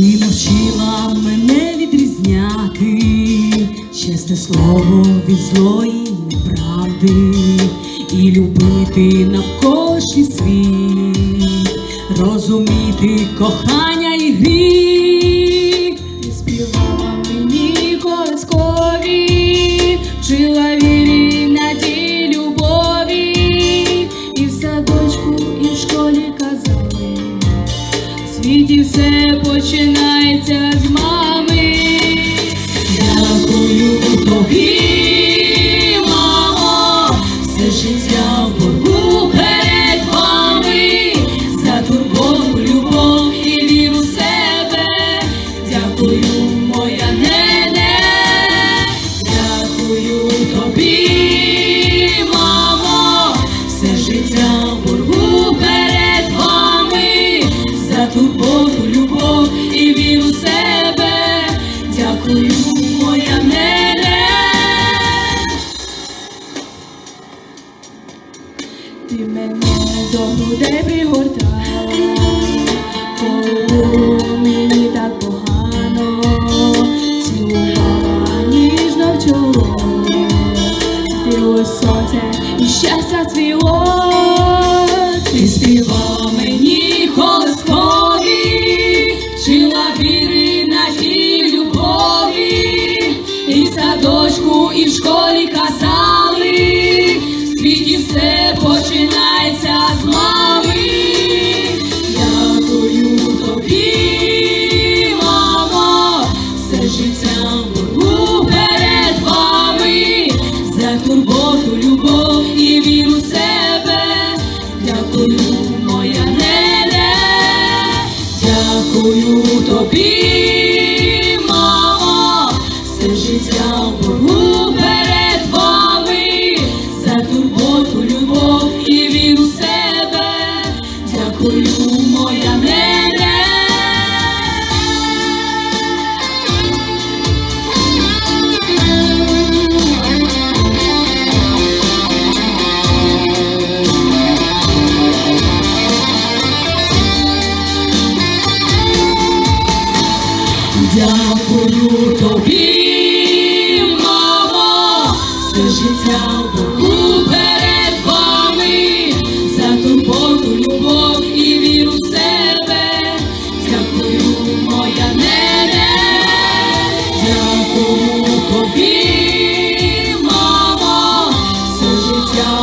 Ти навчила мене відрізняти чесне слово від злої неправди і любити навколишній світ, розуміти кохання і гріх. Починається з мами. Дякую тобі, мамо, все життя Дякую, моя нене. Ти мене до грудей пригортала, мені так погано, цілувала ніжно в чоло, Дивилось сонце і щастя цвіло. Ти співала дякую тобі, Дякую тобі, мамо, все життя перед вами, за турботу, любов і віру в себе. Дякую, моя нене, дякую тобі, мамо, все життя